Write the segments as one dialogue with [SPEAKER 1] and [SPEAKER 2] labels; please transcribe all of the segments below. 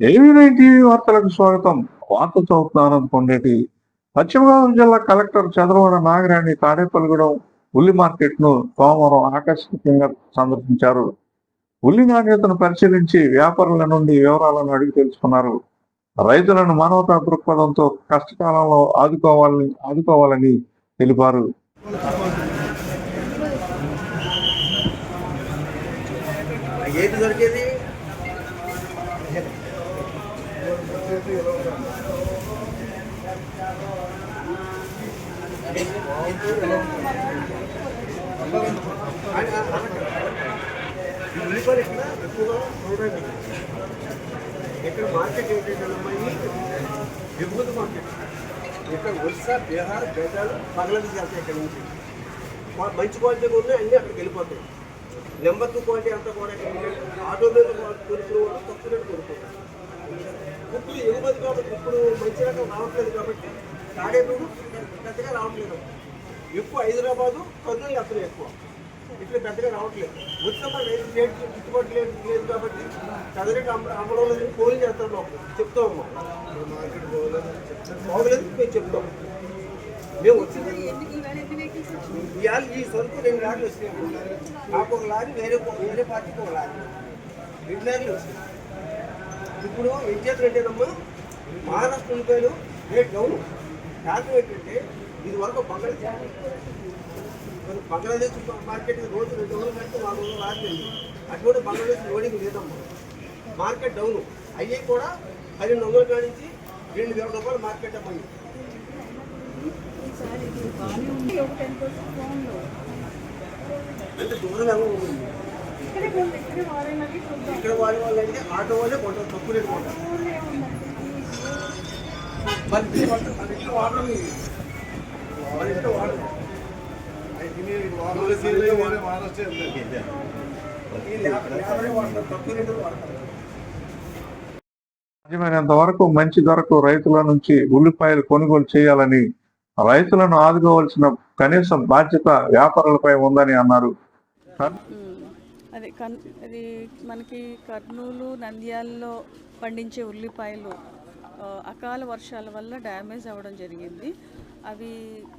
[SPEAKER 1] ఏవీ టీవీ వార్తలకు స్వాగతం. వార్త చదువుతున్నాను కొండేటి. పశ్చిమ గోదావరి జిల్లా కలెక్టర్ చంద్రవాడ నాగరాణి తాడేపల్లిగూడెం ఉల్లి మార్కెట్ను సోమవారం ఆకస్మికంగా సందర్శించారు. ఉల్లి నాణ్యతను పరిశీలించి వ్యాపారుల నుండి వివరాలను అడిగి తెలుసుకున్నారు. రైతులను మానవతా దృక్పథంతో కష్టకాలంలో ఆదుకోవాలని ఆదుకోవాలని తెలిపారు.
[SPEAKER 2] ఏది దొరికేది? ఇక్కడ ఎక్కువగా చూడండి మార్కెట్ ఏంటంటే మార్కెట్ ఇక్కడ ఒరిస్సా బీహార్ బేటాలు బంగ్లాదేశ్ వెళ్తాయి ఇక్కడ నుంచి మంచి క్వాలిటీ ఉన్నాయి అన్నీ అక్కడికి వెళ్ళిపోతాయి నెంబర్ టూ క్వాలిటీ అంతా కూడా ఇక్కడ ఆటో మీద కొనుక్కునే వాళ్ళు తక్కువ రేటు కొనుక్కుంటారు ఇప్పుడు ఎగుమతి కాబట్టి ఇప్పుడు మంచి రకం రావట్లేదు కాబట్టి తాడేపూడు పెద్దగా రావట్లేదు. ఎక్కువ హైదరాబాదు కర్నూలు అసలు ఎక్కువ. ఇట్లా పెద్దగా రావట్లేదు. ఉత్తమ రైతు రేట్ గిట్టుబాటు లేదు లేదు కాబట్టి చదరేట్ అమ్మడం ఫోన్ చేస్తాం మాకు. చెప్తామమ్మా బాగలేదు మేము చెప్తాం. మేము వచ్చింది. ఇవాళ ఈ సరుకు రెండు లారీలు వచ్చినాయి నాకు ఒక లారీ వేరే వేరే పార్టీకి ఒక లారీ. రెండు లారీలు వచ్చినాయి ఇప్పుడు ఏం చేస్తారంటేనమ్మా మహారాష్ట్ర ఉల్లిపాయలు రేట్ డౌన్ కారణం ఏంటంటే ఇది వరకు బంగాళాదేశ్ మరి బంగ్లాదేశ్ మార్కెట్ రోజు రెండు వందలు పెడితే నాలుగు వందలు రాలేదు అటువంటి బంగ్లాదేశ్ లోడింగ్ లేదమ్మా. మార్కెట్ డౌన్ అయ్యి కూడా పన్నెండు వందల కాడి నుంచి రెండు వేల రూపాయలు మార్కెట్ అమ్మాయి అంటే దూరం ఎలా ఉంది ఇక్కడ వాడే వాళ్ళు అయితే ఆటో వాళ్ళే కొంటారు తక్కువ రేటు కొంటారు మరి మన ఇంట్లో వాడడం. మన ఇంట్లో వాడడం
[SPEAKER 1] సాధ్యమైనంత వరకు మంచి ధరకు రైతుల నుంచి ఉల్లిపాయలు కొనుగోలు చేయాలని రైతులను ఆదుకోవాల్సిన కనీస బాధ్యత వ్యాపారులపై ఉందని అన్నారు.
[SPEAKER 3] అదే కన్ అది మనకి కర్నూలు నంద్యాలలో పండించే ఉల్లిపాయలు అకాల వర్షాల వల్ల డ్యామేజ్ అవ్వడం జరిగింది. అవి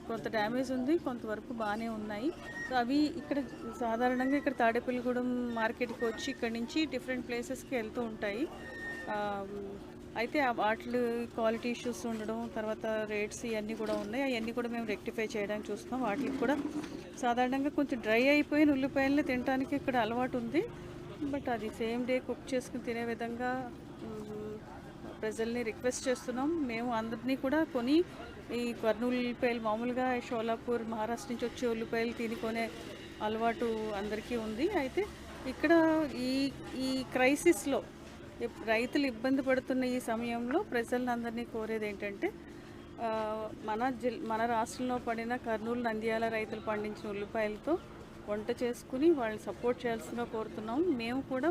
[SPEAKER 3] కొంత డ్యామేజ్ ఉంది కొంతవరకు బాగానే ఉన్నాయి. సో అవి ఇక్కడ సాధారణంగా ఇక్కడ తాడేపల్లిగూడెం మార్కెట్కి వచ్చి ఇక్కడ నుంచి డిఫరెంట్ ప్లేసెస్కి వెళ్తూ ఉంటాయి. అయితే ఆ వాటి క్వాలిటీ ఇష్యూస్ ఉండడం తర్వాత రేట్స్ ఇవన్నీ కూడా ఉన్నాయి. అవన్నీ కూడా మేము రెక్టిఫై చేయడానికి చూస్తున్నాం. వాటికి కూడా సాధారణంగా కొంచెం డ్రై అయిపోయిన ఉల్లిపాయలని తినడానికి ఇక్కడ అలవాటు ఉంది. బట్ అది సేమ్ డే కుక్ చేసుకుని తినే విధంగా ప్రజల్ని రిక్వెస్ట్ చేస్తున్నాం. మేము అందరినీ కూడా కొని ఈ కర్నూలు ఉల్లిపాయలు మామూలుగా షోలాపూర్ మహారాష్ట్ర నుంచి వచ్చే ఉల్లిపాయలు తినుకునే అలవాటు అందరికీ ఉంది. అయితే ఇక్కడ ఈ ఈ క్రైసిస్లో రైతులు ఇబ్బంది పడుతున్న ఈ సమయంలో ప్రజలందరినీ కోరేది ఏంటంటే మన జిల్ మన రాష్ట్రంలో పడిన కర్నూలు నంద్యాల రైతులు పండించిన ఉల్లిపాయలతో వంట చేసుకుని వాళ్ళని సపోర్ట్ చేయాల్సిందిగా కోరుతున్నాం. మేము కూడా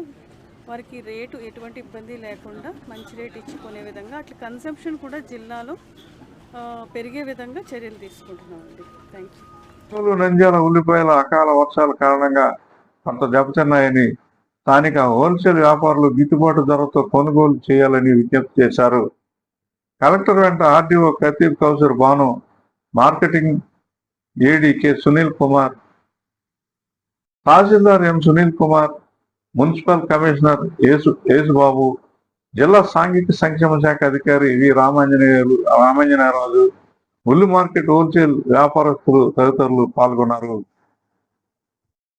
[SPEAKER 3] వారికి రేటు ఎటువంటి ఇబ్బంది లేకుండా మంచి రేటు ఇచ్చుకునే విధంగా అట్లా కన్సంప్షన్ కూడా జిల్లాలో పెరిగే విధంగా చర్యలు తీసుకుంటున్నామండి థ్యాంక్ యూ
[SPEAKER 1] నంద్యాల ఉల్లిపాయల అకాల వర్షాల కారణంగా అంత దెబ్బతిన్నాయని స్థానిక హోల్సేల్ వ్యాపారులు గిట్టుబాటు ధరతో కొనుగోలు చేయాలని విజ్ఞప్తి చేశారు. కలెక్టర్ వెంట RDO Khatib Kausar Banu marketing AD K Sunil Kumar తహసీల్దార్ M Sunil Kumar municipal commissioner Yesu Yesubabu జిల్లా సాంఘిక సంక్షేమ శాఖ అధికారి వి రామాంజనేయులు రామాంజనేయరాజు ఉల్లి మార్కెట్ హోల్సేల్ వ్యాపారస్తులు తదితరులు పాల్గొన్నారు.